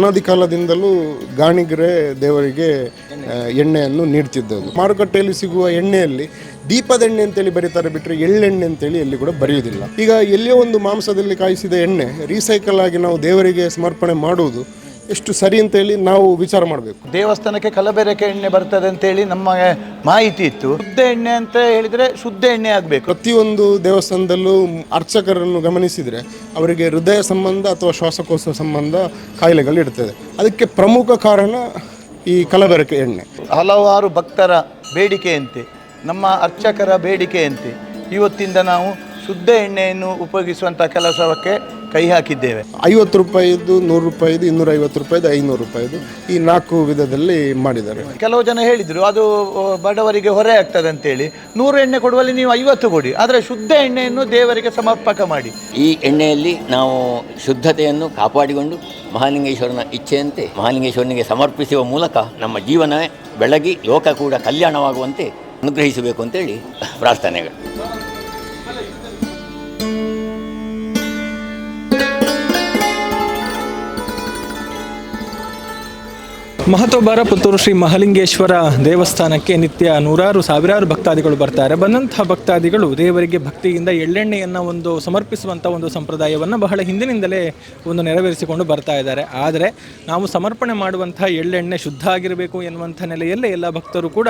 ಅನಾದಿ ಕಾಲದಿಂದಲೂ ಗಾಣಿಗರೆ ದೇವರಿಗೆ ಎಣ್ಣೆಯನ್ನು ನೀಡ್ತಿದ್ದವು ಮಾರುಕಟ್ಟೆಯಲ್ಲಿ ಸಿಗುವ ಎಣ್ಣೆಯಲ್ಲಿ ದೀಪದ ಎಣ್ಣೆ ಅಂತೇಳಿ ಬರೀತಾರೆ ಬಿಟ್ಟರೆ ಎಳ್ಳೆಣ್ಣೆ ಅಂತೇಳಿ ಎಲ್ಲಿ ಕೂಡ ಬರೆಯುವುದಿಲ್ಲ. ಈಗ ಎಲ್ಲಿಯೋ ಒಂದು ಮಾಂಸದಲ್ಲಿ ಕಾಯಿಸಿದ ಎಣ್ಣೆ ರೀಸೈಕಲ್ ಆಗಿ ನಾವು ದೇವರಿಗೆ ಸಮರ್ಪಣೆ ಮಾಡುವುದು ಎಷ್ಟು ಸರಿ ಅಂತೇಳಿ ನಾವು ವಿಚಾರ ಮಾಡಬೇಕು. ದೇವಸ್ಥಾನಕ್ಕೆ ಕಲಬೆರಕೆ ಎಣ್ಣೆ ಬರ್ತದೆ ಅಂತೇಳಿ ನಮ್ಮ ಮಾಹಿತಿ ಇತ್ತು. ಶುದ್ಧ ಎಣ್ಣೆ ಅಂತ ಹೇಳಿದ್ರೆ ಶುದ್ಧ ಎಣ್ಣೆ ಆಗಬೇಕು. ಪ್ರತಿಯೊಂದು ದೇವಸ್ಥಾನದಲ್ಲೂ ಅರ್ಚಕರನ್ನು ಗಮನಿಸಿದರೆ ಅವರಿಗೆ ಹೃದಯ ಸಂಬಂಧ ಅಥವಾ ಶ್ವಾಸಕೋಶ ಸಂಬಂಧ ಕಾಯಿಲೆಗಳು ಇರ್ತದೆ. ಅದಕ್ಕೆ ಪ್ರಮುಖ ಕಾರಣ ಈ ಕಲಬೆರಕೆ ಎಣ್ಣೆ. ಹಲವಾರು ಭಕ್ತರ ಬೇಡಿಕೆಯಂತೆ ನಮ್ಮ ಅರ್ಚಕರ ಬೇಡಿಕೆಯಂತೆ ಇವತ್ತಿಂದ ನಾವು ಶುದ್ಧ ಎಣ್ಣೆಯನ್ನು ಉಪಯೋಗಿಸುವಂಥ ಕೆಲಸಕ್ಕೆ ಕೈ ಹಾಕಿದ್ದೇವೆ. ಐವತ್ತು ರೂಪಾಯಿದು ನೂರು ರೂಪಾಯಿದು ಇನ್ನೂರ ಐವತ್ತು ರೂಪಾಯಿದು ಐನೂರು ರೂಪಾಯಿದು ಈ ನಾಲ್ಕು ವಿಧದಲ್ಲಿ ಮಾಡಿದ್ದಾರೆ. ಕೆಲವು ಜನ ಹೇಳಿದರು ಅದು ಬಡವರಿಗೆ ಹೊರೆ ಆಗ್ತದೆ ಅಂತೇಳಿ. ನೂರು ಎಣ್ಣೆ ಕೊಡುವಲ್ಲಿ ನೀವು ಐವತ್ತು ಕೊಡಿ ಆದರೆ ಶುದ್ಧ ಎಣ್ಣೆಯನ್ನು ದೇವರಿಗೆ ಸಮರ್ಪಕ ಮಾಡಿ. ಈ ಎಣ್ಣೆಯಲ್ಲಿ ನಾವು ಶುದ್ಧತೆಯನ್ನು ಕಾಪಾಡಿಕೊಂಡು ಮಹಾಲಿಂಗೇಶ್ವರನ ಇಚ್ಛೆಯಂತೆ ಮಹಾಲಿಂಗೇಶ್ವರನಿಗೆ ಸಮರ್ಪಿಸುವ ಮೂಲಕ ನಮ್ಮ ಜೀವನವೇ ಬೆಳಗಿ ಲೋಕ ಕೂಡ ಕಲ್ಯಾಣವಾಗುವಂತೆ ಅನುಗ್ರಹಿಸಬೇಕು ಅಂತೇಳಿ ಪ್ರಾರ್ಥನೆಗಳು. ಮಹತೋಬಾರ ಪುತ್ತೂರು ಶ್ರೀ ಮಹಾಲಿಂಗೇಶ್ವರ ದೇವಸ್ಥಾನಕ್ಕೆ ನಿತ್ಯ ನೂರಾರು ಸಾವಿರಾರು ಭಕ್ತಾದಿಗಳು ಬರ್ತಾರೆ. ಬಂದಂತಹ ಭಕ್ತಾದಿಗಳು ದೇವರಿಗೆ ಭಕ್ತಿಯಿಂದ ಎಳ್ಳೆಣ್ಣೆಯನ್ನು ಒಂದು ಸಮರ್ಪಿಸುವಂಥ ಒಂದು ಸಂಪ್ರದಾಯವನ್ನು ಬಹಳ ಹಿಂದಿನಿಂದಲೇ ಒಂದು ನೆರವೇರಿಸಿಕೊಂಡು ಬರ್ತಾ ಇದ್ದಾರೆ. ಆದರೆ ನಾವು ಸಮರ್ಪಣೆ ಮಾಡುವಂತಹ ಎಳ್ಳೆಣ್ಣೆ ಶುದ್ಧ ಆಗಿರಬೇಕು ಎನ್ನುವಂಥ ನೆಲೆಯಲ್ಲೇ ಎಲ್ಲ ಭಕ್ತರು ಕೂಡ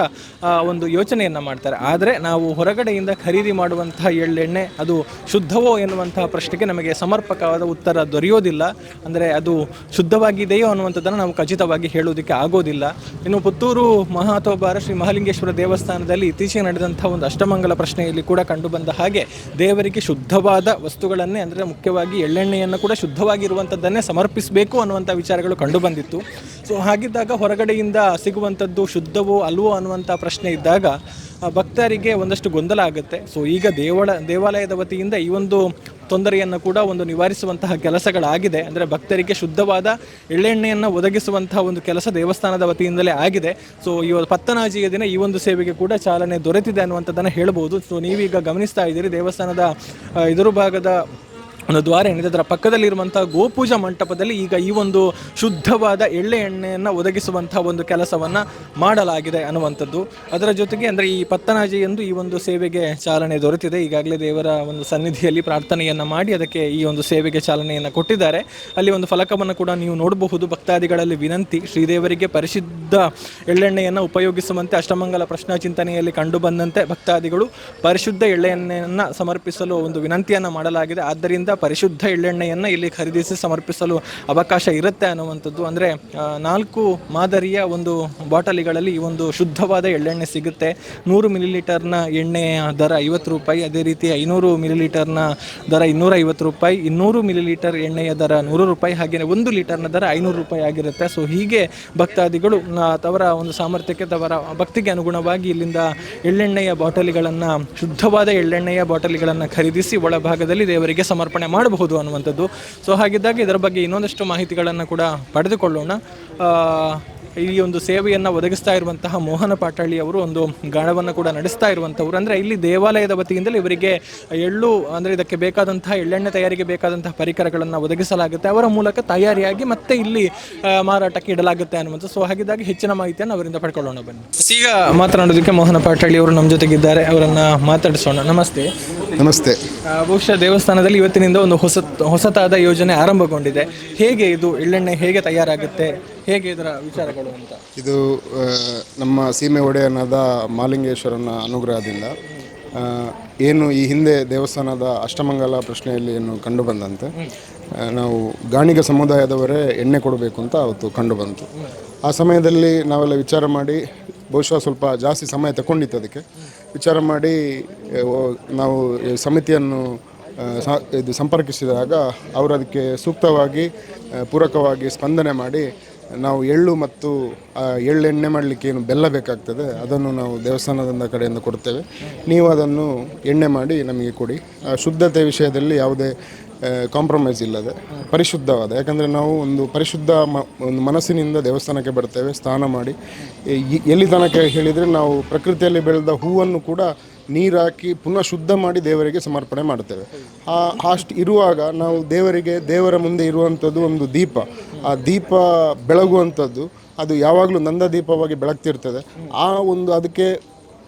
ಒಂದು ಯೋಚನೆಯನ್ನು ಮಾಡ್ತಾರೆ. ಆದರೆ ನಾವು ಹೊರಗಡೆಯಿಂದ ಖರೀದಿ ಮಾಡುವಂತಹ ಎಳ್ಳೆಣ್ಣೆ ಅದು ಶುದ್ಧವೋ ಎನ್ನುವಂತಹ ಪ್ರಶ್ನೆಗೆ ನಮಗೆ ಸಮರ್ಪಕವಾದ ಉತ್ತರ ದೊರೆಯೋದಿಲ್ಲ. ಅಂದರೆ ಅದು ಶುದ್ಧವಾಗಿದೆಯೋ ಅನ್ನುವಂಥದ್ದನ್ನು ನಾವು ಖಚಿತವಾಗಿ ಹೇಳುವುದಕ್ಕೆ ಆಗೋದಿಲ್ಲ. ಇನ್ನು ಪುತ್ತೂರು ಮಹಾತೋಬಾರ ಶ್ರೀ ಮಹಾಲಿಂಗೇಶ್ವರ ದೇವಸ್ಥಾನದಲ್ಲಿ ಇತ್ತೀಚೆಗೆ ನಡೆದಂಥ ಒಂದು ಅಷ್ಟಮಂಗಲ ಪ್ರಶ್ನೆಯಲ್ಲಿ ಕೂಡ ಕಂಡುಬಂದ ಹಾಗೆ ದೇವರಿಗೆ ಶುದ್ಧವಾದ ವಸ್ತುಗಳನ್ನೇ ಅಂದರೆ ಮುಖ್ಯವಾಗಿ ಎಳ್ಳೆಣ್ಣೆಯನ್ನು ಕೂಡ ಶುದ್ಧವಾಗಿರುವಂಥದ್ದನ್ನೇ ಸಮರ್ಪಿಸಬೇಕು ಅನ್ನುವಂಥ ವಿಚಾರಗಳು ಕಂಡುಬಂದಿತ್ತು ಸೊ ಹಾಗಿದ್ದಾಗ ಹೊರಗಡೆಯಿಂದ ಸಿಗುವಂಥದ್ದು ಶುದ್ಧವೋ ಅಲ್ವೋ ಅನ್ನುವಂಥ ಪ್ರಶ್ನೆ ಇದ್ದಾಗ ಭಕ್ತರಿಗೆ ಒಂದಷ್ಟು ಗೊಂದಲ ಆಗುತ್ತೆ. ಸೊ ಈಗ ದೇವಳ, ದೇವಾಲಯದ ವತಿಯಿಂದ ಈ ಒಂದು ತೊಂದರೆಯನ್ನು ಕೂಡ ಒಂದು ನಿವಾರಿಸುವಂತಹ ಕೆಲಸಗಳಾಗಿದೆ. ಅಂದರೆ ಭಕ್ತರಿಗೆ ಶುದ್ಧವಾದ ಎಳ್ಳೆಣ್ಣೆಯನ್ನು ಒದಗಿಸುವಂತಹ ಒಂದು ಕೆಲಸ ದೇವಸ್ಥಾನದ ವತಿಯಿಂದಲೇ ಆಗಿದೆ. ಸೊ ಈ ಪತ್ತನಾಜಿಯ ದಿನ ಈ ಒಂದು ಸೇವೆಗೆ ಕೂಡ ಚಾಲನೆ ದೊರೆತಿದೆ ಅನ್ನುವಂಥದ್ದನ್ನು ಹೇಳ್ಬೋದು. ಸೊ ನೀವೀಗ ಗಮನಿಸ್ತಾ ಇದ್ದೀರಿ ದೇವಸ್ಥಾನದ ಎದುರು ಭಾಗದ ಒಂದು ದ್ವಾರ ಏನಿದೆ, ಅದರ ಪಕ್ಕದಲ್ಲಿರುವಂಥ ಗೋಪೂಜಾ ಮಂಟಪದಲ್ಲಿ ಈಗ ಈ ಒಂದು ಶುದ್ಧವಾದ ಎಳ್ಳೆ ಎಣ್ಣೆಯನ್ನು ಒದಗಿಸುವಂತಹ ಒಂದು ಕೆಲಸವನ್ನು ಮಾಡಲಾಗಿದೆ ಅನ್ನುವಂಥದ್ದು. ಅದರ ಜೊತೆಗೆ ಅಂದರೆ ಈ ಪತ್ತನಾಜಿ ಎಂದು ಈ ಒಂದು ಸೇವೆಗೆ ಚಾಲನೆ ದೊರೆತಿದೆ. ಈಗಾಗಲೇ ದೇವರ ಒಂದು ಸನ್ನಿಧಿಯಲ್ಲಿ ಪ್ರಾರ್ಥನೆಯನ್ನು ಮಾಡಿ ಅದಕ್ಕೆ ಈ ಒಂದು ಸೇವೆಗೆ ಚಾಲನೆಯನ್ನು ಕೊಟ್ಟಿದ್ದಾರೆ. ಅಲ್ಲಿ ಒಂದು ಫಲಕವನ್ನು ಕೂಡ ನೀವು ನೋಡಬಹುದು. ಭಕ್ತಾದಿಗಳಲ್ಲಿ ವಿನಂತಿ, ಶ್ರೀದೇವರಿಗೆ ಪರಿಶುದ್ಧ ಎಳ್ಳೆಣ್ಣೆಯನ್ನು ಉಪಯೋಗಿಸುವಂತೆ ಅಷ್ಟಮಂಗಲ ಪ್ರಶ್ನಾ ಚಿಂತನೆಯಲ್ಲಿ ಕಂಡುಬಂದಂತೆ ಭಕ್ತಾದಿಗಳು ಪರಿಶುದ್ಧ ಎಳ್ಳೆಣ್ಣೆಯನ್ನು ಸಮರ್ಪಿಸಲು ಒಂದು ವಿನಂತಿಯನ್ನು ಮಾಡಲಾಗಿದೆ. ಆದ್ದರಿಂದ ಪರಿಶುದ್ಧ ಎಳ್ಳೆಣ್ಣೆಯನ್ನು ಇಲ್ಲಿ ಖರೀದಿಸಿ ಸಮರ್ಪಿಸಲು ಅವಕಾಶ ಇರುತ್ತೆ ಅನ್ನುವಂಥದ್ದು. ಅಂದರೆ ನಾಲ್ಕು ಮಾದರಿಯ ಒಂದು ಬಾಟಲಿಗಳಲ್ಲಿ ಈ ಒಂದು ಶುದ್ಧವಾದ ಎಳ್ಳೆಣ್ಣೆ ಸಿಗುತ್ತೆ. ನೂರು ಮಿಲಿಲೀಟರ್ನ ಎಣ್ಣೆಯ ದರ ಐವತ್ತು ರೂಪಾಯಿ, ಅದೇ ರೀತಿ ಐನೂರು ಮಿಲಿಲೀಟರ್ನ ದರ ಇನ್ನೂರ ಐವತ್ತು ರೂಪಾಯಿ, ಇನ್ನೂರು ಮಿಲಿಲೀಟರ್ ಎಣ್ಣೆಯ ದರ ನೂರು ರೂಪಾಯಿ ಹಾಗೆಯೇ ಒಂದು ಲೀಟರ್ನ ದರ ಐನೂರು ರೂಪಾಯಿ ಆಗಿರುತ್ತೆ. ಸೊ, ಹೀಗೆ ಭಕ್ತಾದಿಗಳು ತವರ ಒಂದು ಸಾಮರ್ಥ್ಯಕ್ಕೆ ತವರ ಭಕ್ತಿಗೆ ಅನುಗುಣವಾಗಿ ಇಲ್ಲಿಂದ ಎಳ್ಳೆಣ್ಣೆಯ ಬಾಟಲಿಗಳನ್ನು, ಶುದ್ಧವಾದ ಎಳ್ಳೆಣ್ಣೆಯ ಬಾಟಲಿಗಳನ್ನು ಖರೀದಿಸಿ ಒಳಭಾಗದಲ್ಲಿ ದೇವರಿಗೆ ಸಮರ್ಪಣೆ ಮಾಡಬಹುದು ಅನ್ನುವಂಥದ್ದು. ಸೊ ಹಾಗಿದ್ದಾಗ ಇದರ ಬಗ್ಗೆ ಇನ್ನೊಂದಷ್ಟು ಮಾಹಿತಿಗಳನ್ನು ಕೂಡ ಪಡೆದುಕೊಳ್ಳೋಣ. ಈ ಒಂದು ಸೇವೆಯನ್ನು ಒದಗಿಸ್ತಾ ಇರುವಂತಹ ಮೋಹನ ಪಾಟಳ್ಳಿ ಅವರು ಒಂದು ಗಾಣವನ್ನು ಕೂಡ ನಡೆಸ್ತಾ ಇರುವಂಥವ್ರು. ಅಂದರೆ ಇಲ್ಲಿ ದೇವಾಲಯದ ವತಿಯಿಂದಲೇ ಇವರಿಗೆ ಎಳ್ಳು ಅಂದರೆ ಇದಕ್ಕೆ ಬೇಕಾದಂತಹ ಎಳ್ಳೆಣ್ಣೆ ತಯಾರಿಗೆ ಬೇಕಾದಂತಹ ಪರಿಕರಗಳನ್ನು ಒದಗಿಸಲಾಗುತ್ತೆ. ಅವರ ಮೂಲಕ ತಯಾರಿಯಾಗಿ ಮತ್ತೆ ಇಲ್ಲಿ ಮಾರಾಟಕ್ಕೆ ಇಡಲಾಗುತ್ತೆ ಅನ್ನುವಂಥ ಸೊ ಹಾಗಿದ್ದಾಗಿ ಹೆಚ್ಚಿನ ಮಾಹಿತಿಯನ್ನು ಅವರಿಂದ ಪಡ್ಕೊಳ್ಳೋಣ ಬನ್ನಿ. ಈಗ ಮಾತನಾಡೋದಕ್ಕೆ ಮೋಹನ ಪಾಟಳ್ಳಿ ಅವರು ನಮ್ಮ ಜೊತೆಗಿದ್ದಾರೆ. ಅವರನ್ನು ಮಾತಾಡಿಸೋಣ. ನಮಸ್ತೆ. ನಮಸ್ತೆ. ಬಹುಶಃ ದೇವಸ್ಥಾನದಲ್ಲಿ ಇವತ್ತಿನಿಂದ ಒಂದು ಹೊಸ ಹೊಸತಾದ ಯೋಜನೆ ಆರಂಭಗೊಂಡಿದೆ. ಹೇಗೆ ಇದು ಎಳ್ಳೆಣ್ಣೆ ಹೇಗೆ ತಯಾರಾಗುತ್ತೆ? ಹೇಗೆ ಇದರ ವಿಚಾರಗಳು ಅಂತ? ಇದು ನಮ್ಮ ಸೀಮೆ ಒಡೆಯನಾದ ಮಾಲಿಂಗೇಶ್ವರನ ಅನುಗ್ರಹದಿಂದ ಏನು ಈ ಹಿಂದೆ ದೇವಸ್ಥಾನದ ಅಷ್ಟಮಂಗಲ ಪ್ರಶ್ನೆಯಲ್ಲಿ ಏನು ಕಂಡು ಬಂದಂತೆ ನಾವು ಗಾಣಿಗ ಸಮುದಾಯದವರೇ ಎಣ್ಣೆ ಕೊಡಬೇಕು ಅಂತ ಅವತ್ತು ಕಂಡು ಬಂತು. ಆ ಸಮಯದಲ್ಲಿ ನಾವೆಲ್ಲ ವಿಚಾರ ಮಾಡಿ, ಬಹುಶಃ ಸ್ವಲ್ಪ ಜಾಸ್ತಿ ಸಮಯ ತಗೊಂಡಿತ್ತು ಅದಕ್ಕೆ, ವಿಚಾರ ಮಾಡಿ ನಾವು ಸಮಿತಿಯನ್ನು ಇದು ಸಂಪರ್ಕಿಸಿದಾಗ ಅವರು ಅದಕ್ಕೆ ಸೂಕ್ತವಾಗಿ ಪೂರಕವಾಗಿ ಸ್ಪಂದನೆ ಮಾಡಿ ನಾವು ಎಳ್ಳು ಮತ್ತು, ಆ ಎಳ್ಳೆಣ್ಣೆ ಮಾಡಲಿಕ್ಕೆ ಏನು ಬೆಲ್ಲ ಬೇಕಾಗ್ತದೆ, ಅದನ್ನು ನಾವು ದೇವಸ್ಥಾನದಿಂದ ಕಡೆಯಿಂದ ಕೊಡ್ತೇವೆ. ನೀವು ಅದನ್ನು ಎಣ್ಣೆ ಮಾಡಿ ನಮಗೆ ಕೊಡಿ. ಶುದ್ಧತೆ ವಿಷಯದಲ್ಲಿ ಯಾವುದೇ ಕಾಂಪ್ರಮೈಸ್ ಇಲ್ಲದೆ, ಪರಿಶುದ್ಧವಾದ, ಯಾಕಂದರೆ ನಾವು ಒಂದು ಪರಿಶುದ್ಧ ಒಂದು ಮನಸ್ಸಿನಿಂದ ದೇವಸ್ಥಾನಕ್ಕೆ ಬರ್ತೇವೆ, ಸ್ನಾನ ಮಾಡಿ. ಎಲ್ಲಿ ತನಕ ಹೇಳಿದರೆ ನಾವು ಪ್ರಕೃತಿಯಲ್ಲಿ ಬೆಳೆದ ಹೂವನ್ನು ಕೂಡ ನೀರು ಹಾಕಿ ಪುನಃ ಶುದ್ಧ ಮಾಡಿ ದೇವರಿಗೆ ಸಮರ್ಪಣೆ ಮಾಡ್ತೇವೆ ಆ ಅಷ್ಟು ಇರುವಾಗ ನಾವು ದೇವರಿಗೆ, ದೇವರ ಮುಂದೆ ಇರುವಂಥದ್ದು ಒಂದು ದೀಪ. ಆ ದೀಪ ಬೆಳಗುವಂಥದ್ದು, ಅದು ಯಾವಾಗಲೂ ನಂದ ದೀಪವಾಗಿ ಬೆಳಗ್ತಿರ್ತದೆ. ಆ ಒಂದು, ಅದಕ್ಕೆ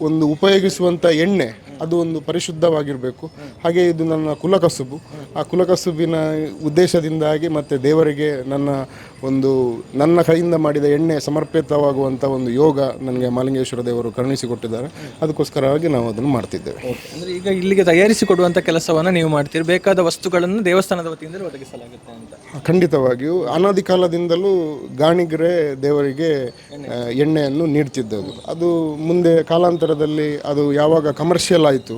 ಒಂದು ಉಪಯೋಗಿಸುವಂಥ ಎಣ್ಣೆ ಅದು ಒಂದು ಪರಿಶುದ್ಧವಾಗಿರಬೇಕು. ಹಾಗೆ ಇದು ನನ್ನ ಕುಲಕಸುಬು. ಆ ಕುಲಕಸುಬಿನ ಉದ್ದೇಶದಿಂದಾಗಿ ಮತ್ತು ದೇವರಿಗೆ ನನ್ನ ಒಂದು ನನ್ನ ಕೈಯಿಂದ ಮಾಡಿದ ಎಣ್ಣೆ ಸಮರ್ಪಿತವಾಗುವಂಥ ಒಂದು ಯೋಗ ನನಗೆ ಮಾಲಿಂಗೇಶ್ವರ ದೇವರು ಕರುಣಿಸಿಕೊಟ್ಟಿದ್ದಾರೆ. ಅದಕ್ಕೋಸ್ಕರವಾಗಿ ನಾವು ಅದನ್ನು ಮಾಡ್ತಿದ್ದೇವೆ. ಅಂದರೆ ಈಗ ಇಲ್ಲಿಗೆ ತಯಾರಿಸಿ ಕೆಲಸವನ್ನು ಕೆಲಸವನ್ನ ನೀವು ಮಾಡ್ತೀರಿ. ಬೇಕಾದ ವಸ್ತುಗಳನ್ನು ದೇವಸ್ಥಾನದ ವತಿಯಿಂದ ಒದಗಿಸಲಾಗುತ್ತೆ ಅಂತ. ಖಂಡಿತವಾಗಿಯೂ. ಅನಾದಿ ಕಾಲದಿಂದಲೂ ಗಾಣಿಗರೆ ದೇವರಿಗೆ ಎಣ್ಣೆಯನ್ನು ನೀಡ್ತಿದ್ದವು. ಅದು ಮುಂದೆ ಕಾಲಾಂತರದಲ್ಲಿ ಅದು ಯಾವಾಗ ಕಮರ್ಷಿಯಲ್ ಆಯಿತು.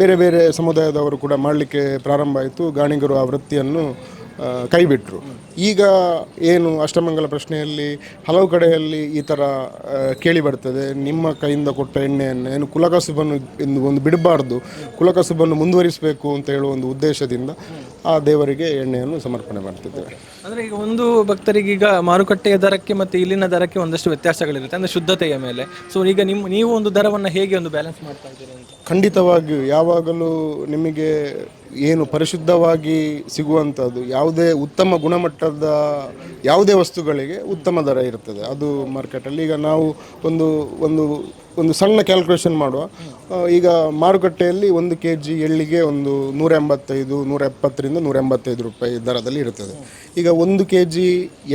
ಬೇರೆ ಬೇರೆ ಸಮುದಾಯದವರು ಕೂಡ ಮಾಡಲಿಕ್ಕೆ ಪ್ರಾರಂಭ ಆಯಿತು. ಗಾಣಿಗರು ಆ ವೃತ್ತಿಯನ್ನು ಆ, ಕೈಬಿಟ್ರು. ಈಗ ಏನು ಅಷ್ಟಮಂಗಲ ಪ್ರಶ್ನೆಯಲ್ಲಿ ಹಲವು ಕಡೆಯಲ್ಲಿ ಈ ಥರ ಕೇಳಿ ಬರ್ತದೆ. ನಿಮ್ಮ ಕೈಯಿಂದ ಕೊಟ್ಟ ಎಣ್ಣೆಯನ್ನು ಏನು ಕುಲಕಸುಬನ್ನು ಎಂದು ಒಂದು ಬಿಡಬಾರ್ದು. ಕುಲಕಸುಬನ್ನು ಮುಂದುವರಿಸಬೇಕು ಅಂತ ಹೇಳುವ ಒಂದು ಉದ್ದೇಶದಿಂದ ಆ ದೇವರಿಗೆ ಎಣ್ಣೆಯನ್ನು ಸಮರ್ಪಣೆ ಮಾಡ್ತಿದ್ದೇವೆ. ಅಂದರೆ ಈಗ ಒಂದು ಭಕ್ತರಿಗೆ ಈಗ ಮಾರುಕಟ್ಟೆಯ ದರಕ್ಕೆ ಮತ್ತು ಇಲ್ಲಿನ ದರಕ್ಕೆ ಒಂದಷ್ಟು ವ್ಯತ್ಯಾಸಗಳಿರುತ್ತೆ. ಅಂದರೆ ಶುದ್ಧತೆಯ ಮೇಲೆ. ಸೊ ಈಗ ನಿಮ್ಮ ನೀವು ಒಂದು ದರವನ್ನು ಹೇಗೆ ಒಂದು ಬ್ಯಾಲೆನ್ಸ್ ಮಾಡ್ತಾ ಇದ್ದೀರಿ ಅಂತ? ಖಂಡಿತವಾಗಿಯೂ ಯಾವಾಗಲೂ ನಿಮಗೆ ಏನು ಪರಿಶುದ್ಧವಾಗಿ ಸಿಗುವಂಥದ್ದು, ಯಾವುದೇ ಉತ್ತಮ ಗುಣಮಟ್ಟದ ಯಾವುದೇ ವಸ್ತುಗಳಿಗೆ ಉತ್ತಮ ದರ ಇರ್ತದೆ. ಅದು ಮಾರ್ಕೆಟಲ್ಲಿ ಈಗ ನಾವು ಒಂದು ಒಂದು ಒಂದು ಸಣ್ಣ ಕ್ಯಾಲ್ಕುಲೇಷನ್ ಮಾಡುವ. ಈಗ ಮಾರುಕಟ್ಟೆಯಲ್ಲಿ ಒಂದು ಕೆ ಜಿ ಎಳ್ಳಿಗೆ ಒಂದು ನೂರ ಎಂಬತ್ತೈದು ನೂರ ಎಪ್ಪತ್ತರಿಂದ ನೂರ ಎಂಬತ್ತೈದು ರೂಪಾಯಿ ದರದಲ್ಲಿ ಇರ್ತದೆ. ಈಗ ಒಂದು ಕೆ ಜಿ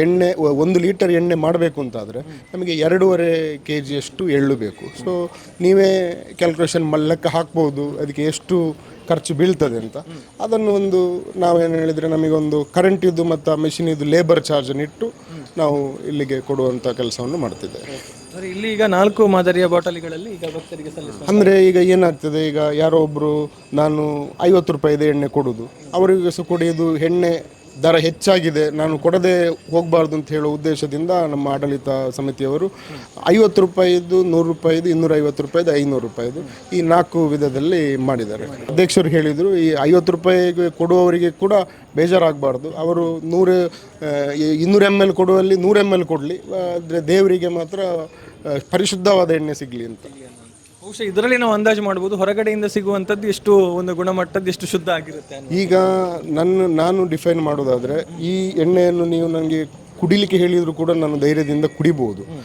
ಎಣ್ಣೆ, ಒಂದು ಲೀಟರ್ ಎಣ್ಣೆ ಮಾಡಬೇಕು ಅಂತಾದರೆ ನಮಗೆ ಎರಡೂವರೆ ಕೆ ಜಿಯಷ್ಟು ಎಳ್ಳು ಬೇಕು. ಸೊ ನೀವೇ ಕ್ಯಾಲ್ಕುಲೇಷನ್ ಲೆಕ್ಕ ಹಾಕ್ಬೋದು. ಅದಕ್ಕೆ ಎಷ್ಟು ಖರ್ಚು ಬೀಳ್ತದೆ ಅಂತ. ಅದನ್ನು ಒಂದು ನಾವೇನು ಹೇಳಿದರೆ ನಮಗೊಂದು ಕರೆಂಟಿದ್ದು ಮತ್ತು ಮೆಷಿನಿದ್ದು ಲೇಬರ್ ಚಾರ್ಜನ್ನು ಇಟ್ಟು ನಾವು ಇಲ್ಲಿಗೆ ಕೊಡುವಂಥ ಕೆಲಸವನ್ನು ಮಾಡ್ತಿದ್ದೇವೆ. ಇಲ್ಲಿ ಈಗ ನಾಲ್ಕು ಮಾದರಿಯ ಬಾಟಲಿಗಳಲ್ಲಿ ಈಗ ಭಕ್ತರಿಗೆ ಅಂದರೆ ಈಗ ಏನಾಗ್ತದೆ ಈಗ ಯಾರೋ ಒಬ್ಬರು ನಾನು ಐವತ್ತು ರೂಪಾಯಿದು ಎಣ್ಣೆ ಕೊಡೋದು. ಅವರಿಗೆ ಸಹ ಕುಡಿಯೋದು ಎಣ್ಣೆ ದರ ಹೆಚ್ಚಾಗಿದೆ, ನಾನು ಕೊಡದೆ ಹೋಗಬಾರ್ದು ಅಂತ ಹೇಳೋ ಉದ್ದೇಶದಿಂದ ನಮ್ಮ ಆಡಳಿತ ಸಮಿತಿಯವರು ಐವತ್ತು ರೂಪಾಯಿದು ನೂರು ರೂಪಾಯಿದು ಇನ್ನೂರ ಐವತ್ತು ರೂಪಾಯಿದು ಐನೂರು ರೂಪಾಯಿದು ಈ ನಾಲ್ಕು ವಿಧದಲ್ಲಿ ಮಾಡಿದ್ದಾರೆ. ಅಧ್ಯಕ್ಷರು ಹೇಳಿದರು, ಈ ಐವತ್ತು ರೂಪಾಯಿಗೆ ಕೊಡುವವರಿಗೆ ಕೂಡ ಬೇಜಾರಾಗಬಾರ್ದು. ಅವರು ನೂರು ಇನ್ನೂರು ಎಂ ಎಲ್ ಕೊಡುವಲ್ಲಿ ನೂರು ಎಂ ಎಲ್ ಕೊಡಲಿ, ಆದರೆ ದೇವರಿಗೆ ಮಾತ್ರ ಪರಿಶುದ್ಧವಾದ ಎಣ್ಣೆ ಸಿಗಲಿ ಅಂತ. ಬಹುಶಃ ಇದರಲ್ಲಿ ನಾವು ಅಂದಾಜು ಮಾಡಬಹುದು ಹೊರಗಡೆಯಿಂದ ಸಿಗುವಂತದ್ದು ಎಷ್ಟು ಒಂದು ಗುಣಮಟ್ಟದ್ದು ಎಷ್ಟು ಶುದ್ಧ ಆಗಿರುತ್ತೆ. ಈಗ ನನ್ನ ನಾನು ಡಿಫೈನ್ ಮಾಡೋದಾದರೆ ಈ ಎಣ್ಣೆಯನ್ನು ನೀವು ನನಗೆ ಕುಡಿಲಿಕ್ಕೆ ಹೇಳಿದರೂ ಕೂಡ ನಾನು ಧೈರ್ಯದಿಂದ ಕುಡಿಬೋದು ಆ,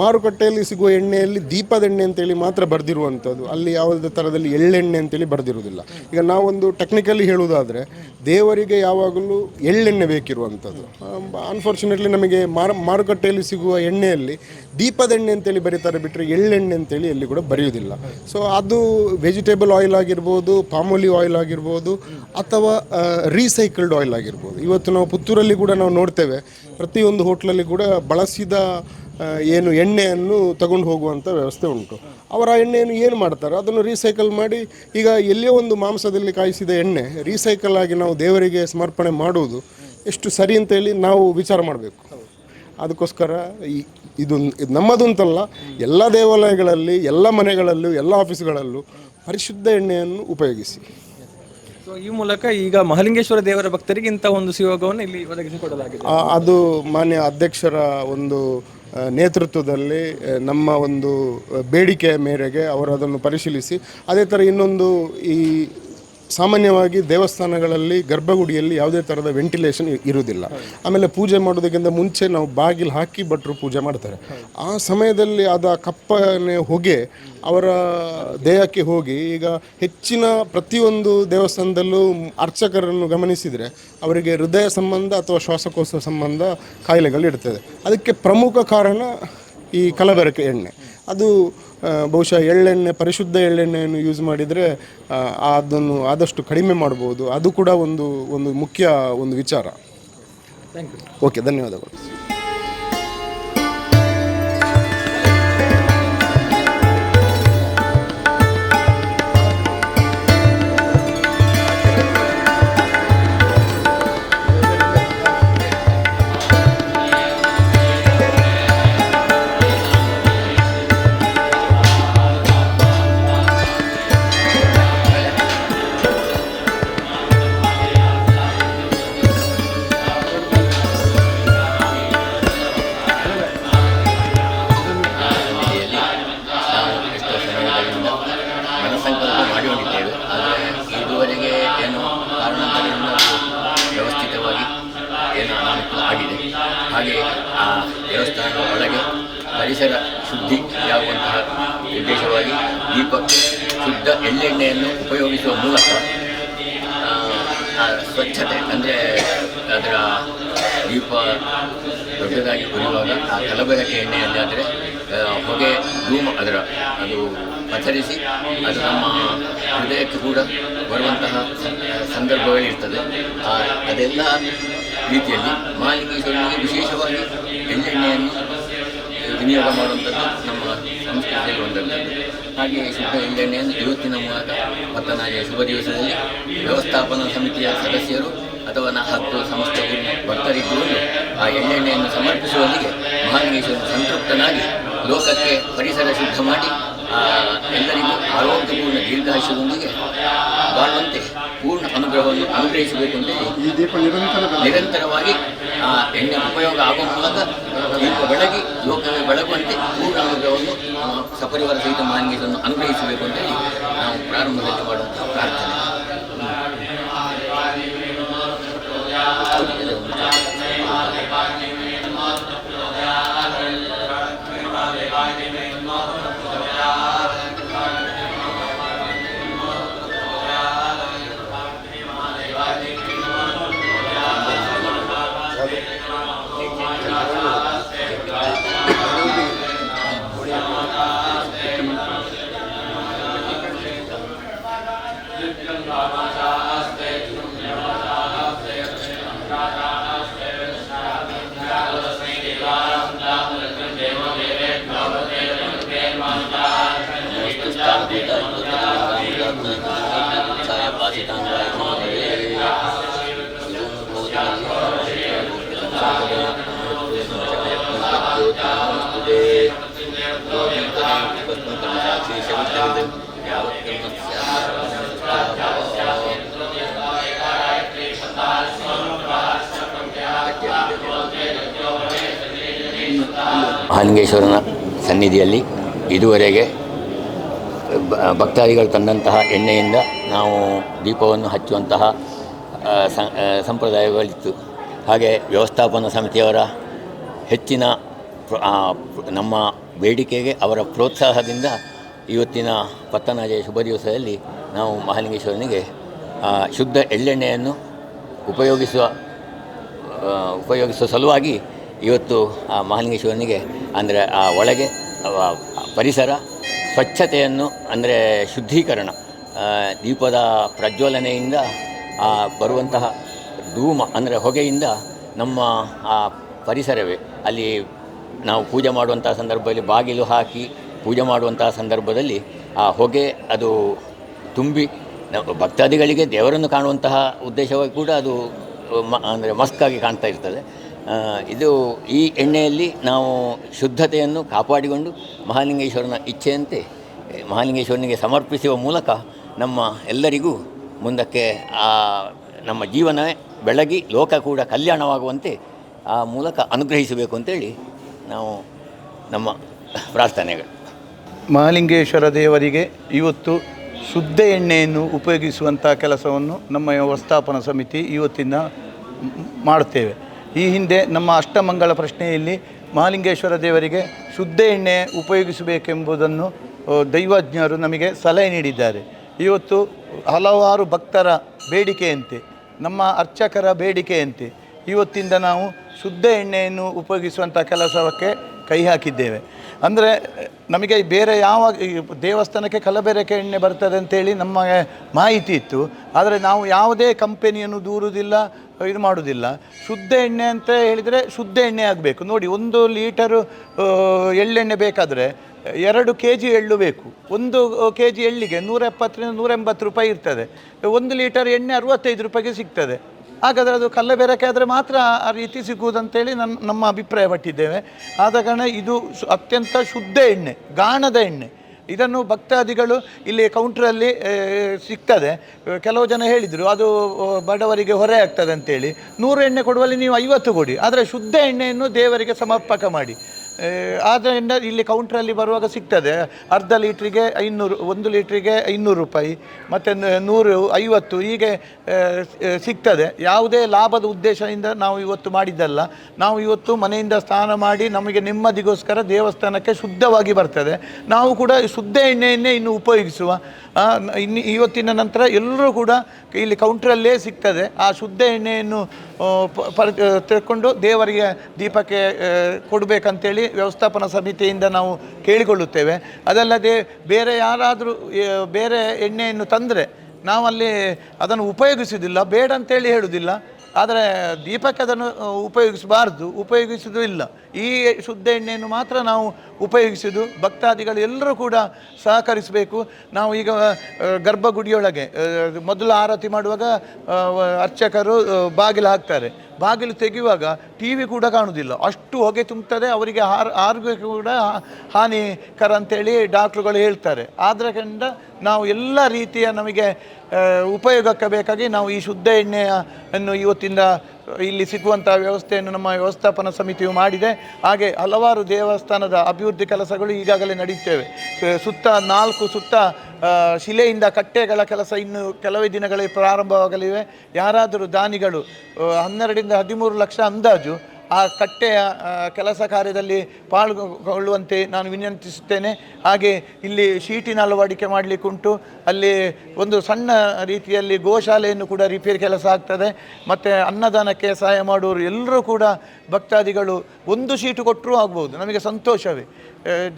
ಮಾರುಕಟ್ಟೆಯಲ್ಲಿ ಸಿಗುವ ಎಣ್ಣೆಯಲ್ಲಿ ದೀಪದ ಎಣ್ಣೆ ಅಂತೇಳಿ ಮಾತ್ರ ಬರೆದಿರುವಂಥದ್ದು. ಅಲ್ಲಿ ಯಾವುದೇ ಥರದಲ್ಲಿ ಎಳ್ಳೆಣ್ಣೆ ಅಂತೇಳಿ ಬರೆದಿರುವುದಿಲ್ಲ. ಈಗ ನಾವೊಂದು ಟೆಕ್ನಿಕಲಿ ಹೇಳುವುದಾದರೆ, ದೇವರಿಗೆ ಯಾವಾಗಲೂ ಎಳ್ಳೆಣ್ಣೆ ಬೇಕಿರುವಂಥದ್ದು. ಅನ್ಫಾರ್ಚುನೇಟ್ಲಿ ನಮಗೆ ಮಾರು, ಮಾರುಕಟ್ಟೆಯಲ್ಲಿ ಸಿಗುವ ಎಣ್ಣೆಯಲ್ಲಿ ದೀಪದ ಎಣ್ಣೆ ಅಂತೇಳಿ ಬರೀತಾರೆ ಬಿಟ್ಟರೆ ಎಳ್ಳೆಣ್ಣೆ ಅಂತೇಳಿ ಎಲ್ಲಿ ಕೂಡ ಬರೆಯುವುದಿಲ್ಲ. ಸೊ ಅದು ವೆಜಿಟೇಬಲ್ ಆಯಿಲ್ ಆಗಿರ್ಬೋದು ಪಾಮೋಲಿ ಆಯಿಲ್ ಆಗಿರ್ಬೋದು, ಅಥವಾ ರೀಸೈಕಲ್ಡ್ ಆಯಿಲ್ ಆಗಿರ್ಬೋದು. ಇವತ್ತು ನಾವು ಪುತ್ತೂರಲ್ಲಿ ಕೂಡ ನಾವು ನೋಡ್ತೇವೆ, ಪ್ರತಿಯೊಂದು ಹೋಟ್ಲಲ್ಲಿ ಕೂಡ ಬಳಸಿದ ಏನು ಎಣ್ಣೆಯನ್ನು ತಗೊಂಡು ಹೋಗುವಂಥ ವ್ಯವಸ್ಥೆ ಉಂಟು. ಅವರ ಎಣ್ಣೆಯನ್ನು ಏನು ಮಾಡ್ತಾರೆ? ಅದನ್ನು ರೀಸೈಕಲ್ ಮಾಡಿ, ಈಗ ಎಲ್ಲಿಯೋ ಒಂದು ಮಾಂಸದಲ್ಲಿ ಕಾಯಿಸಿದ ಎಣ್ಣೆ ರೀಸೈಕಲ್ ಆಗಿ ನಾವು ದೇವರಿಗೆ ಸಮರ್ಪಣೆ ಮಾಡುವುದು ಎಷ್ಟು ಸರಿ ಅಂತೇಳಿ ನಾವು ವಿಚಾರ ಮಾಡಬೇಕು. ಅದಕ್ಕೋಸ್ಕರ ಈ, ಇದು ಇದು ನಮ್ಮದು ಅಂತಲ್ಲ ಎಲ್ಲ ದೇವಾಲಯಗಳಲ್ಲಿ, ಎಲ್ಲ ಮನೆಗಳಲ್ಲೂ, ಎಲ್ಲ ಆಫೀಸ್ಗಳಲ್ಲೂ ಪರಿಶುದ್ಧ ಎಣ್ಣೆಯನ್ನು ಉಪಯೋಗಿಸಿ. ಸೊ ಈ ಮೂಲಕ ಈಗ ಮಹಲಿಂಗೇಶ್ವರ ದೇವರ ಭಕ್ತರಿಗೆ ಇಂಥ ಒಂದು ಸಿಯೋಗವನ್ನು ಇಲ್ಲಿ ಒದಗಿಸಿಕೊಡಲಾಗಿದೆ. ಅದು ಮಾನ್ಯ ಅಧ್ಯಕ್ಷರ ಒಂದು ನೇತೃತ್ವದಲ್ಲಿ ನಮ್ಮ ಒಂದು ಬೇಡಿಕೆಯ ಮೇರೆಗೆ ಅವರು ಅದನ್ನು ಪರಿಶೀಲಿಸಿ, ಅದೇ ಥರ ಇನ್ನೊಂದು ಈ ಸಾಮಾನ್ಯವಾಗಿ ದೇವಸ್ಥಾನಗಳಲ್ಲಿ ಗರ್ಭಗುಡಿಯಲ್ಲಿ ಯಾವುದೇ ಥರದ ವೆಂಟಿಲೇಷನ್ ಇರುವುದಿಲ್ಲ. ಆಮೇಲೆ ಪೂಜೆ ಮಾಡೋದಕ್ಕಿಂತ ಮುಂಚೆ ನಾವು ಬಾಗಿಲು ಹಾಕಿ ಭಟ್ರು ಪೂಜೆ ಮಾಡ್ತಾರೆ. ಆ ಸಮಯದಲ್ಲಿ ಆದ ಕಪ್ಪನೆ ಹೊಗೆ ಅವರ ದೇಹಕ್ಕೆ ಹೋಗಿ ಈಗ ಹೆಚ್ಚಿನ ಪ್ರತಿಯೊಂದು ದೇವಸ್ಥಾನದಲ್ಲೂ ಅರ್ಚಕರನ್ನು ಗಮನಿಸಿದರೆ ಅವರಿಗೆ ಹೃದಯ ಸಂಬಂಧ ಅಥವಾ ಶ್ವಾಸಕೋಶ ಸಂಬಂಧ ಕಾಯಿಲೆಗಳು ಇರ್ತದೆ. ಅದಕ್ಕೆ ಪ್ರಮುಖ ಕಾರಣ ಈ ಕಲಬೆರಕೆ ಎಣ್ಣೆ. ಅದು ಬಹುಶಃ ಎಳ್ಳೆಣ್ಣೆ ಪರಿಶುದ್ಧ ಎಳ್ಳೆಣ್ಣೆಯನ್ನು ಯೂಸ್ ಮಾಡಿದರೆ ಅದನ್ನು ಆದಷ್ಟು ಕಡಿಮೆ ಮಾಡ್ಬೋದು. ಅದು ಕೂಡ ಒಂದು ಒಂದು ಮುಖ್ಯ ಒಂದು ವಿಚಾರ. ಥ್ಯಾಂಕ್ ಯು ಓಕೆ ಧನ್ಯವಾದಗಳು. ಎಳ್ಳೆಣ್ಣೆಯನ್ನು ಉಪಯೋಗಿಸುವ ಮೂಲಕ ಸ್ವಚ್ಛತೆ ಅಂದರೆ ಅದರ ದೀಪ ದೊಡ್ಡದಾಗಿ ಉರಿಯುವಾಗ ಆ ಕಲಬೆರಕೆ ಎಣ್ಣೆಯಲ್ಲಿ ಆದರೆ ಹೊಗೆ ಧೂಮ ಅದರ ಅದು ಪಚರಿಸಿ ಅದು ನಮ್ಮ ಹೃದಯಕ್ಕೆ ಕೂಡ ಬರುವಂತಹ ಸಂದರ್ಭಗಳಿರ್ತದೆ ಅದೆಲ್ಲ ರೀತಿಯಲ್ಲಿ ಮಹಾಲಿಂಗೇಶ್ವರನಿಗೆ ವಿಶೇಷವಾಗಿ ಎಳ್ಳೆಣ್ಣೆಯನ್ನು ವಿನಿಯೋಗ ಮಾಡುವಂಥದ್ದು ನಮ್ಮ ಸಂಸ್ಕೃತಿಯಲ್ಲಿ ಹಾಗೆಯೇ ಹಾಗೆ ಶುದ್ಧ ಎಳ್ಳೆಣ್ಣೆಯನ್ನು ಇವತ್ತಿನ ಮೂಲಕ ಭಕ್ತನಾಗಿ ಶುಭ ದಿವಸದಲ್ಲಿ ವ್ಯವಸ್ಥಾಪನಾ ಸಮಿತಿಯ ಸದಸ್ಯರು ಅಥವಾ ನಾ ಹತ್ತು ಸಂಸ್ಥೆಯ ಭಕ್ತರಿದ್ದುಕೊಂಡು ಆ ಎಣ್ಣೆಣ್ಣೆಯನ್ನು ಸಮರ್ಪಿಸುವಲ್ಲಿಗೆ ಮಹಾಲಿಂಗೇಶ್ವರನು ಸಂತೃಪ್ತನಾಗಿ ಲೋಕಕ್ಕೆ ಪರಿಸರ ಶುದ್ಧ ಮಾಡಿ ಎಲ್ಲರಿಗೂ ಆರೋಗ್ಯಪೂರ್ಣ ದೀರ್ಘಾಶಯದೊಂದಿಗೆ ಬಾಳುವಂತೆ ಪೂರ್ಣ ಅನುಗ್ರಹವನ್ನು ಅನುಗ್ರಹಿಸಬೇಕು ಅಂತೇಳಿ ಈ ದೀಪ ನಿರಂತರ ನಿರಂತರವಾಗಿ ಆ ಎಣ್ಣೆ ಉಪಯೋಗ ಆಗುವ ಮೂಲಕ ಬೆಳಗಿ ಲೋಕವೇ ಬೆಳಗುವಂತೆ ಪೂರ್ಣ ಅನುಗ್ರಹವನ್ನು ಆ, ಸಪರಿವಾರ ಸಹಿತ ಮಹಾಲಿಂಗೇಶ್ವರನ್ನು ಅನುಗ್ರಹಿಸಬೇಕು ಅಂತೇಳಿ ನಾವು ಪ್ರಾರಂಭದಲ್ಲಿ ಮಾಡುವಂತಹ ಪ್ರಾರ್ಥನೆ ಮಹಾಲಿಂಗೇಶ್ವರನ ಸನ್ನಿಧಿಯಲ್ಲಿ ಇದುವರೆಗೆ ಭಕ್ತಾದಿಗಳು ತಂದಂತಹ ಎಣ್ಣೆಯಿಂದ ನಾವು ದೀಪವನ್ನು ಹಚ್ಚುವಂತಹ ಸಂಪ್ರದಾಯಗಳಿತ್ತು. ಹಾಗೆ ವ್ಯವಸ್ಥಾಪನಾ ಸಮಿತಿಯವರ ಹೆಚ್ಚಿನ ನಮ್ಮ ಬೇಡಿಕೆಗೆ ಅವರ ಪ್ರೋತ್ಸಾಹದಿಂದ ಇವತ್ತಿನ ಪತ್ತನಾಜೆಯ ಶುಭ ದಿವಸದಲ್ಲಿ ನಾವು ಮಹಾಲಿಂಗೇಶ್ವರನಿಗೆ ಶುದ್ಧ ಎಳ್ಳೆಣ್ಣೆಯನ್ನು ಉಪಯೋಗಿಸುವ ಉಪಯೋಗಿಸುವ ಸಲುವಾಗಿ ಇವತ್ತು ಆ ಮಹಾಲಿಂಗೇಶ್ವರನಿಗೆ, ಅಂದರೆ ಆ ಒಳಗೆ ಪರಿಸರ ಸ್ವಚ್ಛತೆಯನ್ನು, ಅಂದರೆ ಶುದ್ಧೀಕರಣ ದೀಪದ ಪ್ರಜ್ವಲನೆಯಿಂದ ಬರುವಂತಹ ಧೂಮ, ಅಂದರೆ ಹೊಗೆಯಿಂದ ನಮ್ಮ, ಆ, ಪರಿಸರವೇ. ಅಲ್ಲಿ ನಾವು ಪೂಜೆ ಮಾಡುವಂಥ ಸಂದರ್ಭದಲ್ಲಿ ಬಾಗಿಲು ಹಾಕಿ ಪೂಜೆ ಮಾಡುವಂಥ ಸಂದರ್ಭದಲ್ಲಿ ಆ ಹೊಗೆ ಅದು ತುಂಬಿ ಭಕ್ತಾದಿಗಳಿಗೆ ದೇವರನ್ನು ಕಾಣುವಂತಹ ಉದ್ದೇಶವಾಗಿ ಕೂಡ ಅದು ಮ, ಅಂದರೆ ಮಸ್ಕಾಗಿ ಕಾಣ್ತಾ ಇರ್ತದೆ. ಇದು ಈ ಎಣ್ಣೆಯಲ್ಲಿ ನಾವು ಶುದ್ಧತೆಯನ್ನು ಕಾಪಾಡಿಕೊಂಡು ಮಹಾಲಿಂಗೇಶ್ವರನ ಇಚ್ಛೆಯಂತೆ ಮಹಾಲಿಂಗೇಶ್ವರನಿಗೆ ಸಮರ್ಪಿಸುವ ಮೂಲಕ ನಮ್ಮ ಎಲ್ಲರಿಗೂ ಮುಂದಕ್ಕೆ ಆ, ನಮ್ಮ ಜೀವನವೇ ಬೆಳಗಿ ಲೋಕ ಕೂಡ ಕಲ್ಯಾಣವಾಗುವಂತೆ ಆ ಮೂಲಕ ಅನುಗ್ರಹಿಸಬೇಕು ಅಂತೇಳಿ ನಾವು ನಮ್ಮ ಪ್ರಾರ್ಥನೆಗಳು. ಮಹಾಲಿಂಗೇಶ್ವರ ದೇವರಿಗೆ ಇವತ್ತು ಶುದ್ಧ ಎಣ್ಣೆಯನ್ನು ಉಪಯೋಗಿಸುವಂಥ ಕೆಲಸವನ್ನು ನಮ್ಮ ವ್ಯವಸ್ಥಾಪನಾ ಸಮಿತಿ ಇವತ್ತಿನ ಮಾಡುತ್ತೇವೆ. ಈ ಹಿಂದೆ ನಮ್ಮ ಅಷ್ಟಮಂಗಳ ಪ್ರಶ್ನೆಯಲ್ಲಿ ಮಹಾಲಿಂಗೇಶ್ವರ ದೇವರಿಗೆ ಶುದ್ಧ ಎಣ್ಣೆ ಉಪಯೋಗಿಸಬೇಕೆಂಬುದನ್ನು ದೈವಜ್ಞರು ನಮಗೆ ಸಲಹೆ ನೀಡಿದ್ದಾರೆ. ಇವತ್ತು ಹಲವಾರು ಭಕ್ತರ ಬೇಡಿಕೆಯಂತೆ, ನಮ್ಮ ಅರ್ಚಕರ ಬೇಡಿಕೆಯಂತೆ, ಇವತ್ತಿಂದ ನಾವು ಶುದ್ಧ ಎಣ್ಣೆಯನ್ನು ಉಪಯೋಗಿಸುವಂಥ ಕೆಲಸಕ್ಕೆ ಕೈ ಹಾಕಿದ್ದೇವೆ. ಅಂದರೆ, ನಮಗೆ ಬೇರೆ ಯಾವ ದೇವಸ್ಥಾನಕ್ಕೆ ಕಲಬೆರಕೆ ಎಣ್ಣೆ ಬರ್ತದೆ ಅಂತೇಳಿ ನಮ್ಮ ಮಾಹಿತಿ ಇತ್ತು. ಆದರೆ ನಾವು ಯಾವುದೇ ಕಂಪೆನಿಯನ್ನು ದೂರುವುದಿಲ್ಲ ಇದು ಮಾಡುವುದಿಲ್ಲ ಶುದ್ಧ ಎಣ್ಣೆ ಅಂತ ಹೇಳಿದರೆ ಶುದ್ಧ ಎಣ್ಣೆ ಆಗಬೇಕು. ನೋಡಿ, ಒಂದು ಲೀಟರು ಎಳ್ಳೆಣ್ಣೆ ಬೇಕಾದರೆ ಎರಡು ಕೆ ಜಿ ಎಳ್ಳು ಬೇಕು. ಒಂದು ಕೆ ಜಿ ಎಳ್ಳಿಗೆ ನೂರ ಎಪ್ಪತ್ತರಿಂದ ನೂರ ಎಂಬತ್ತು ರೂಪಾಯಿ ಇರ್ತದೆ. ಒಂದು ಲೀಟರ್ ಎಣ್ಣೆ ಅರವತ್ತೈದು ರೂಪಾಯಿಗೆ ಸಿಗ್ತದೆ. ಹಾಗಾದರೆ ಅದು ಕಲ್ಲಬೆರಕೆ ಆದರೆ ಮಾತ್ರ ಆ ರೀತಿ ಸಿಗುವುದಂತೇಳಿ ನನ್ನ ನಮ್ಮ ಅಭಿಪ್ರಾಯ ಪಟ್ಟಿದ್ದೇವೆ. ಆದ ಕಾರಣ ಇದು ಅತ್ಯಂತ ಶುದ್ಧ ಎಣ್ಣೆ, ಗಾಣದ ಎಣ್ಣೆ. ಇದನ್ನು ಭಕ್ತಾದಿಗಳು ಇಲ್ಲಿ ಕೌಂಟ್ರಲ್ಲಿ ಸಿಗ್ತದೆ. ಕೆಲವು ಜನ ಹೇಳಿದರು, ಅದು ಬಡವರಿಗೆ ಹೊರೆ ಆಗ್ತದೆ ಅಂತೇಳಿ ನೂರು ಎಣ್ಣೆ ಕೊಡುವಲ್ಲಿ ನೀವು ಐವತ್ತು ಕೊಡಿ. ಆದರೆ ಶುದ್ಧ ಎಣ್ಣೆಯನ್ನು ದೇವರಿಗೆ ಸಮರ್ಪಕ ಮಾಡಿ. ಆದ್ದರಿಂದ ಇಲ್ಲಿ ಕೌಂಟ್ರಲ್ಲಿ ಬರುವಾಗ ಸಿಗ್ತದೆ. ಅರ್ಧ ಲೀಟ್ರಿಗೆ ಐನೂರು, ಒಂದು ಲೀಟ್ರಿಗೆ ಐನೂರು ರೂಪಾಯಿ, ಮತ್ತು ನೂರು, ಐವತ್ತು, ಹೀಗೆ ಸಿಗ್ತದೆ. ಯಾವುದೇ ಲಾಭದ ಉದ್ದೇಶದಿಂದ ನಾವು ಇವತ್ತು ಮಾಡಿದ್ದಲ್ಲ. ನಾವು ಇವತ್ತು ಮನೆಯಿಂದ ಸ್ನಾನ ಮಾಡಿ ನಮಗೆ ನೆಮ್ಮದಿಗೋಸ್ಕರ ದೇವಸ್ಥಾನಕ್ಕೆ ಶುದ್ಧವಾಗಿ ಬರ್ತದೆ. ನಾವು ಕೂಡ ಶುದ್ಧ ಎಣ್ಣೆಯನ್ನೇ ಇನ್ನು ಉಪಯೋಗಿಸುವ. ಇನ್ನು, ಇವತ್ತಿನ ನಂತರ ಎಲ್ಲರೂ ಕೂಡ ಇಲ್ಲಿ ಕೌಂಟ್ರಲ್ಲೇ ಸಿಗ್ತದೆ. ಆ ಶುದ್ಧ ಎಣ್ಣೆಯನ್ನು ಪರ್ ತಿಳ್ಕೊಂಡು ದೇವರಿಗೆ ದೀಪಕ್ಕೆ ಕೊಡಬೇಕಂತೇಳಿ ವ್ಯವಸ್ಥಾಪನಾ ಸಮಿತಿಯಿಂದ ನಾವು ಕೇಳಿಕೊಳ್ಳುತ್ತೇವೆ. ಅದಲ್ಲದೆ ಬೇರೆ ಯಾರಾದರೂ ಬೇರೆ ಎಣ್ಣೆಯನ್ನು ತಂದರೆ ನಾವಲ್ಲಿ ಅದನ್ನು ಉಪಯೋಗಿಸುವುದಿಲ್ಲ ಬೇಡ ಅಂತೇಳಿ ಹೇಳುವುದಿಲ್ಲ. ಆದರೆ ದೀಪಕ್ಕೆ ಅದನ್ನು ಉಪಯೋಗಿಸಬಾರ್ದು ಉಪಯೋಗಿಸುವುದೂ ಇಲ್ಲ. ಈ ಶುದ್ಧ ಎಣ್ಣೆಯನ್ನು ಮಾತ್ರ ನಾವು ಉಪಯೋಗಿಸುವುದು ಭಕ್ತಾದಿಗಳು ಎಲ್ಲರೂ ಕೂಡ ಸಹಕರಿಸಬೇಕು. ನಾವು ಈಗ ಗರ್ಭಗುಡಿಯೊಳಗೆ ಮೊದಲು ಆರತಿ ಮಾಡುವಾಗ ಅರ್ಚಕರು ಬಾಗಿಲು ಹಾಕ್ತಾರೆ. ಬಾಗಿಲು ತೆಗೆಯುವಾಗ ಟಿ ವಿ ಕೂಡ ಕಾಣುವುದಿಲ್ಲ ಅಷ್ಟು ಹೊಗೆ ತುಂಬುತ್ತದೆ ಅವರಿಗೆ ಆರ್ ಆರೋಗ್ಯ ಕೂಡ ಹಾನಿಕರ ಅಂತೇಳಿ ಡಾಕ್ಟ್ರುಗಳು ಹೇಳ್ತಾರೆ. ಆದ್ದರಿಂದ ನಾವು ಎಲ್ಲ ರೀತಿಯ ನಮಗೆ ಉಪಯೋಗಕ್ಕೆ ಬೇಕಾಗಿ ನಾವು ಈ ಶುದ್ಧ ಎಣ್ಣೆಯನ್ನು ಇವತ್ತಿಂದ ಇಲ್ಲಿ ಸಿಗುವಂಥ ವ್ಯವಸ್ಥೆಯನ್ನು ನಮ್ಮ ವ್ಯವಸ್ಥಾಪನಾ ಸಮಿತಿಯು ಮಾಡಿದೆ. ಹಾಗೆ ಹಲವಾರು ದೇವಸ್ಥಾನದ ಅಭಿವೃದ್ಧಿ ಕೆಲಸಗಳು ಈಗಾಗಲೇ ನಡೆಯುತ್ತೇವೆ ಸುತ್ತ ನಾಲ್ಕು ಸುತ್ತ ಶಿಲೆಯಿಂದ ಕಟ್ಟೆಗಳ ಕೆಲಸ ಇನ್ನು ಕೆಲವೇ ದಿನಗಳಲ್ಲಿ ಪ್ರಾರಂಭವಾಗಲಿವೆ. ಯಾರಾದರೂ ದಾನಿಗಳು ಹನ್ನೆರಡರಿಂದ ಹದಿಮೂರು ಲಕ್ಷ ಅಂದಾಜು ಆ ಕಟ್ಟೆಯ ಕೆಲಸ ಕಾರ್ಯದಲ್ಲಿ ಪಾಲ್ಗೊಳ್ಳುವಂತೆ ನಾನು ವಿನಂತಿಸುತ್ತೇನೆ. ಹಾಗೆ ಇಲ್ಲಿ ಶೀಟಿನ ಅಳವಡಿಕೆ ಮಾಡಲಿಕ್ಕುಂಟು ಅಲ್ಲಿ ಒಂದು ಸಣ್ಣ ರೀತಿಯಲ್ಲಿ ಗೋಶಾಲೆಯನ್ನು ಕೂಡ ರಿಪೇರಿ ಕೆಲಸ ಆಗ್ತದೆ. ಮತ್ತು ಅನ್ನದಾನಕ್ಕೆ ಸಹಾಯ ಮಾಡುವವರು ಎಲ್ಲರೂ ಕೂಡ ಭಕ್ತಾದಿಗಳು ಒಂದು ಶೀಟು ಕೊಟ್ಟರೂ ಆಗ್ಬೋದು, ನಮಗೆ ಸಂತೋಷವೇ.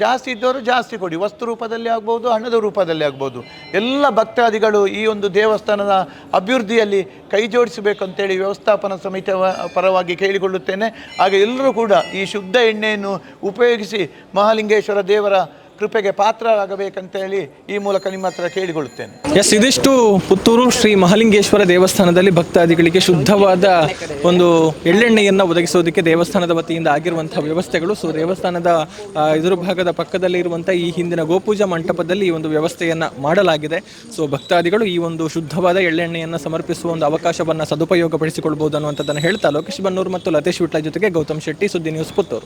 ಜಾಸ್ತಿ ಇದ್ದವರು ಜಾಸ್ತಿ ಕೊಡಿ, ವಸ್ತು ರೂಪದಲ್ಲಿ ಆಗ್ಬೋದು, ಹಣದ ರೂಪದಲ್ಲಿ ಆಗ್ಬೋದು. ಎಲ್ಲ ಭಕ್ತಾದಿಗಳು ಈ ಒಂದು ದೇವಸ್ಥಾನದ ಅಭಿವೃದ್ಧಿಯಲ್ಲಿ ಕೈ ಜೋಡಿಸಬೇಕು ಅಂತೇಳಿ ವ್ಯವಸ್ಥಾಪನಾ ಸಮಿತಿಯ ಪರವಾಗಿ ಕೇಳಿಕೊಳ್ಳುತ್ತೇನೆ. ಹಾಗೆ ಎಲ್ಲರೂ ಕೂಡ ಈ ಶುದ್ಧ ಎಣ್ಣೆಯನ್ನು ಉಪಯೋಗಿಸಿ ಮಹಾಲಿಂಗೇಶ್ವರ ದೇವರ ಕೃಪೆಗೆ ಪಾತ್ರರಾಗಬೇಕಂತೇಳಿ ಈ ಮೂಲಕ ನಿಮ್ಮ ಹತ್ರ ಕೇಳಿಕೊಳ್ಳುತ್ತೇನೆ. ಎಸ್ ಇದಿಷ್ಟು ಪುತ್ತೂರು ಶ್ರೀ ಮಹಾಲಿಂಗೇಶ್ವರ ದೇವಸ್ಥಾನದಲ್ಲಿ ಭಕ್ತಾದಿಗಳಿಗೆ ಶುದ್ಧವಾದ ಒಂದು ಎಳ್ಳೆಣ್ಣೆಯನ್ನು ಒದಗಿಸೋದಕ್ಕೆ ದೇವಸ್ಥಾನದ ವತಿಯಿಂದ ಆಗಿರುವಂತಹ ವ್ಯವಸ್ಥೆಗಳು. ಸೊ ದೇವಸ್ಥಾನದ ಎದುರು ಭಾಗದ ಪಕ್ಕದಲ್ಲಿ ಇರುವಂತಹ ಈ ಹಿಂದಿನ ಗೋಪೂಜಾ ಮಂಟಪದಲ್ಲಿ ಈ ಒಂದು ವ್ಯವಸ್ಥೆಯನ್ನ ಮಾಡಲಾಗಿದೆ. ಸೊ ಭಕ್ತಾದಿಗಳು ಈ ಒಂದು ಶುದ್ಧವಾದ ಎಳ್ಳೆಣ್ಣೆಯನ್ನು ಸಮರ್ಪಿಸುವ ಒಂದು ಅವಕಾಶವನ್ನು ಸದುಪಯೋಗಪಡಿಸಿಕೊಳ್ಬಹುದು ಅನ್ನುವಂಥದ್ದನ್ನು ಹೇಳ್ತಾ ಲೋಕೇಶ್ ಬನ್ನೂರು ಮತ್ತು ಲತೇಶ್ ವಿಟ್ಲ ಜೊತೆಗೆ ಗೌತಮ್ ಶೆಟ್ಟಿ ಸುದ್ದಿ ನ್ಯೂಸ್ ಪುತ್ತೂರು.